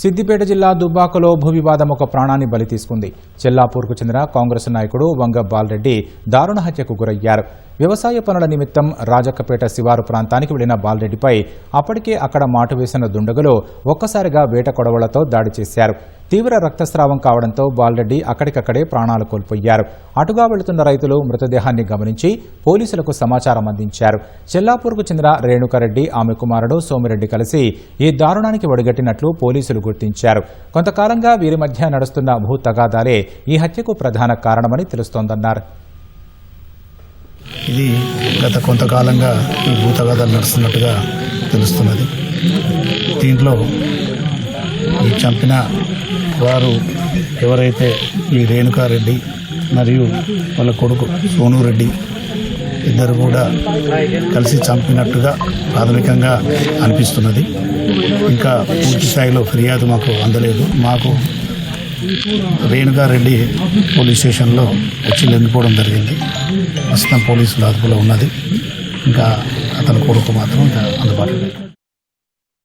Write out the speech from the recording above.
సిద్దిపేట జిల్లా దుబ్బాకలో భూ వివాదం ఒక ప్రాణాన్ని బలి తీసుకుంది. చెల్లాపూర్కు చెందిన కాంగ్రెస్ నాయకుడు వంగ బాలరెడ్డి దారుణ హత్యకు గురయ్యారు. వ్యవసాయ పనుల నిమిత్తం రాజక్కపేట శివారు ప్రాంతానికి వెళ్ళిన బాలరెడ్డిపై అప్పటికే అక్కడ మాటు వేసిన దుండగులు ఒక్కసారిగా వేట కొడవలతో దాడి చేశారు. తీవ్ర రక్తస్రావం కావడంతో బాలరెడ్డి అక్కడికక్కడే ప్రాణాలు కోల్పోయారు. అటుగా వెళుతున్న రైతులు మృతదేహాన్ని గమనించి పోలీసులకు సమాచారం అందించారు. చెల్లాపూర్కు చెందిన రేణుకారెడ్డి ఆమె కుమారుడు సోమిరెడ్డి కలిసి ఈ దారుణానికి ఒడిగట్టినట్లు పోలీసులు గుర్తించారు. కొంతకాలంగా వీరి మధ్య నడుస్తున్న భూ తగాదాలే ఈ హత్యకు ప్రధాన కారణమని తెలుస్తోందన్నారు. ఇది గత కొంతకాలంగా ఈ భూతగాదాలు నడుస్తున్నట్టుగా తెలుస్తున్నది. దీంట్లో ఈ చంపిన వారు ఎవరైతే ఈ రేణుకారెడ్డి మరియు వాళ్ళ కొడుకు సోను రెడ్డి ఇద్దరు కూడా కలిసి చంపినట్టుగా ప్రాథమికంగా అనిపిస్తున్నది. ఇంకా పూర్తి స్థాయిలో ఫిర్యాదు మాకు అందలేదు. మాకు రేణుగారెడ్డి పోలీస్ స్టేషన్లో వచ్చి లొంగిపోవడం జరిగింది. ప్రస్తుతం పోలీసులు అదుపులో ఉన్నది. ఇంకా అతని కొడుకు మాత్రం ఇంకా అందుబాటులో